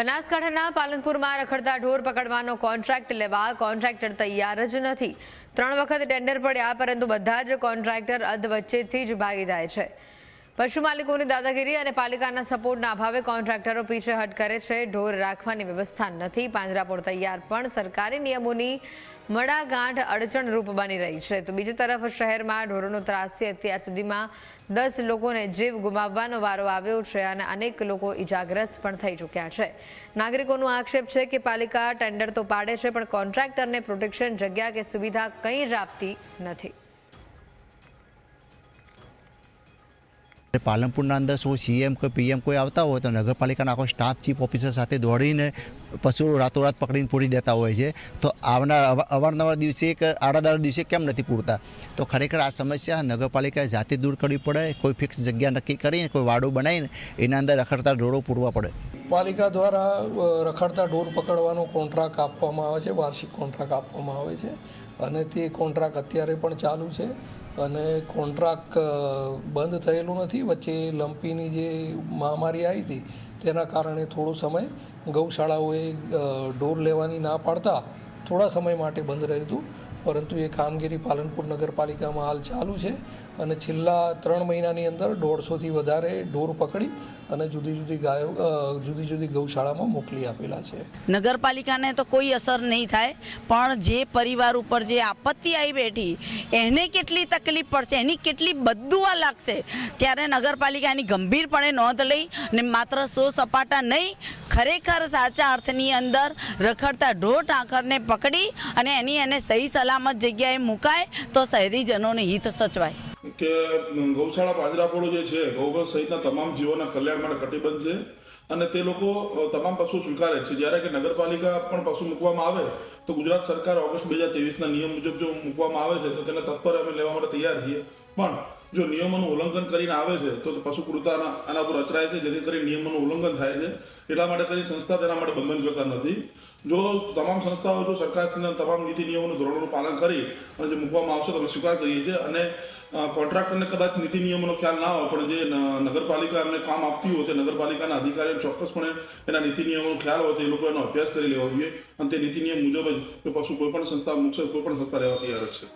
બનાસકાંઠાના પાલનપુરમાં રખડતા ઢોર પકડવાનો કોન્ટ્રાક્ટ લેવા કોન્ટ્રાક્ટર તૈયાર જ નથી. ત્રણ વખત ટેન્ડર પડ્યા, પરંતુ બધા જ કોન્ટ્રાક્ટર અધ વચ્ચેથી જ ભાગી જાય છે. પશુ માલિકોની દાદાગીરી અને પાલિકાના સપોર્ટના અભાવે કોન્ટ્રાક્ટરો પીછેહટ કરે છે. ઢોર રાખવાની વ્યવસ્થા નથી. પાંજરાપોળ તૈયાર પણ સરકારી નિયમોની મડાગાંઠ અડચણરૂપ બની રહી છે. તો બીજી તરફ શહેરમાં ઢોરોનો ત્રાસથી અત્યાર સુધીમાં દસ લોકોને જીવ ગુમાવવાનો વારો આવ્યો છે અને અનેક લોકો ઈજાગ્રસ્ત પણ થઈ ચૂક્યા છે. નાગરિકોનો આક્ષેપ છે કે પાલિકા ટેન્ડર તો પાડે છે, પણ કોન્ટ્રાક્ટરને પ્રોટેક્શન જગ્યા કે સુવિધા કંઈ જ આપતી નથી. પાલનપુરના અંદર શું સીએમ કે પીએમ કોઈ આવતા હોય તો નગરપાલિકાના આખો સ્ટાફ ચીફ ઓફિસર સાથે દોડીને પશુ રાતોરાત પકડીને પૂરી દેતા હોય છે. તો આવનાર અવા- અવારનવાર દિવસે કે આડાદાર દિવસે કેમ નથી પૂરતા? તો ખરેખર આ સમસ્યા નગરપાલિકાએ જાતે દૂર કરવી પડે, કોઈ ફિક્સ જગ્યા નક્કી કરીને કોઈ વાડો બનાવીને એના અંદર રખડતા ઢોળો પૂરવા પડે. પાલિકા દ્વારા રખડતા ઢોર પકડવાનો કોન્ટ્રાક્ટ આપવામાં આવે છે, વાર્ષિક કોન્ટ્રાક્ટ આપવામાં આવે છે અને તે કોન્ટ્રાક્ટ અત્યારે પણ ચાલુ છે અને કોન્ટ્રાક્ટ બંધ થયેલું નથી. વચ્ચે લંપીની જે મહામારી આવી હતી તેના કારણે થોડો સમય ગૌશાળાઓએ ઢોર લેવાની ના પાડતા થોડા સમય માટે બંધ રહ્યું હતું. પરંતુ એ કામગીરી પાલનપુર નગરપાલિકામાં હાલ ચાલુ છે અને છેલ્લા ત્રણ મહિનાની અંદર દોઢસોથી વધારે ઢોર પકડી અને જુદી જુદી ગાયો જુદી જુદી ગૌશાળામાં મોકલી આપેલા છે. નગરપાલિકાને તો કોઈ અસર નહીં થાય, પણ જે પરિવાર ઉપર જે આપત્તિ આવી બેઠી, એને કેટલી તકલીફ પડશે, એની કેટલી બદુઆ લાગશે, ત્યારે નગરપાલિકા એની ગંભીરપણે નોંધ લઈ ને માત્ર સો સપાટા નહીં ખરેખર સાચા અર્થની અંદર રખડતા ઢોર ટાંકરને પકડી અને એની એને સહી સલામત જગ્યાએ મુકાય તો શહેરીજનોને હિત સચવાય. કે ગૌશાળા પાંજરાપોળો જે છે, ગૌવંશ સહિતના તમામ જીવોના કલ્યાણ માટે કટિબદ્ધ છે અને તે લોકો તમામ પશુ સ્વીકારે છે. જ્યારે કે નગરપાલિકા પણ પશુ મૂકવામાં આવે, તો ગુજરાત સરકાર ઓગસ્ટ બે હજાર ત્રેવીસના નિયમ મુજબ જો મૂકવામાં આવે છે, તો તેને તત્પર અમે લેવા માટે તૈયાર છીએ. પણ જો નિયમોનું ઉલ્લંઘન કરીને આવે છે, તો પશુ ક્રૂરતાના આના પર અચરાય છે, જેથી કરી નિયમોનું ઉલ્લંઘન થાય છે. એટલા માટે કરી સંસ્થા તેના માટે બંધન કરતા નથી. જો તમામ સંસ્થાઓ, જો સરકારના તમામ નીતિ નિયમોનું ધોરણોનું પાલન કરી અને જે મૂકવામાં આવશે તો સ્વીકાર કરીએ છીએ. અને કોન્ટ્રાક્ટરને કદાચ નીતિ નિયમોનો ખ્યાલ ના હોય, પણ જે નગરપાલિકા એમને કામ આપતી હોય, તે નગરપાલિકાના અધિકારીઓ ચોક્કસપણે એના નીતિ નિયમોનો ખ્યાલ હોય, તો લોકો એનો અભ્યાસ કરી લેવો જોઈએ. અને તે નીતિ નિયમ મુજબ જ જો પશુ કોઈ પણ સંસ્થા મૂકશે કોઈ પણ સંસ્થા લેવા તૈયાર છે.